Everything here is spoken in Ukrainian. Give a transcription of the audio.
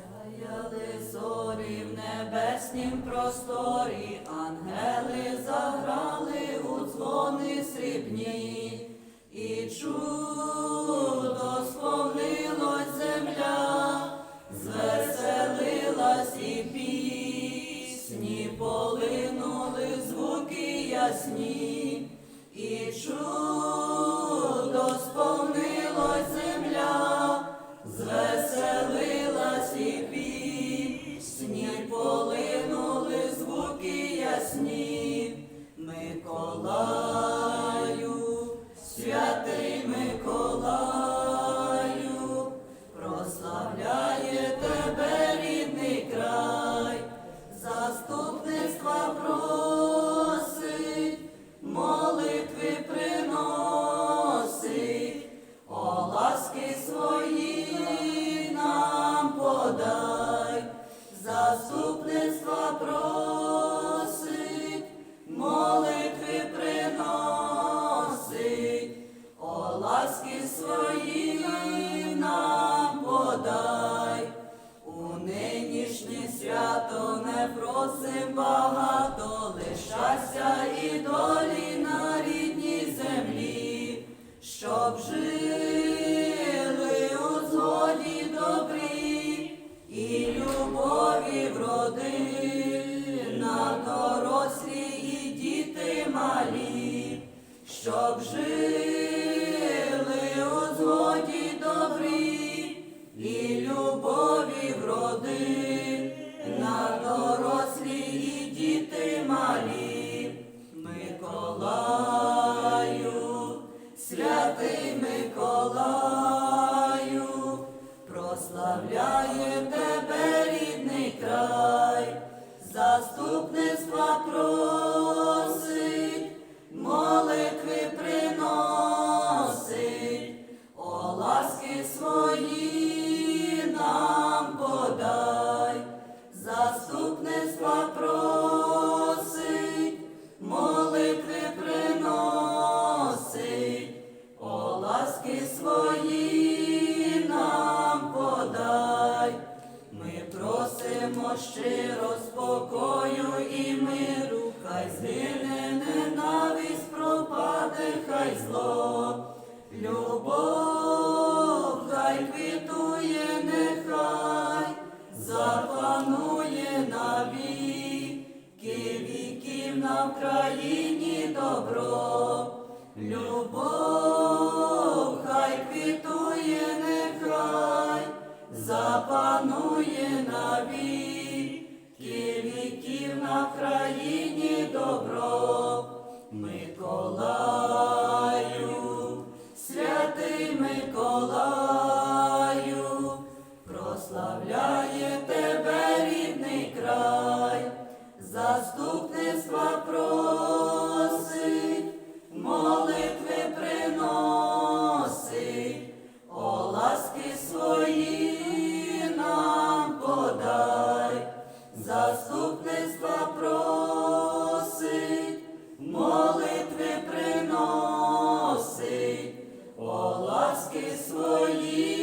Сяяли зорі в небеснім просторі, ангели заграли у дзвони срібні, і чудо сповнилось земля, звеселилась і пісні, полинули звуки ясні, і чудо сповнилось святий Миколаю, прославляє тебе рідний край, заступництва просить, молитви приносить, о ласки свої нам подай, заступництва просить, свято не просим багато, лиш і долі на рідній землі, щоб жили у згоді добрі і любові в родинах дорослі і діти малі, щоб жили у згоді добрі і любові в родинах прославляє тебе рідний край, заступництва просить, щиро спокою і миру, хай згине ненависть, пропаде, хай зло. Любов хай квітує, нехай запанує навіки віків на Вкраїні добро. Любов хай квітує, нехай запанує заступництва просить, молитви приносить, о ласки свої.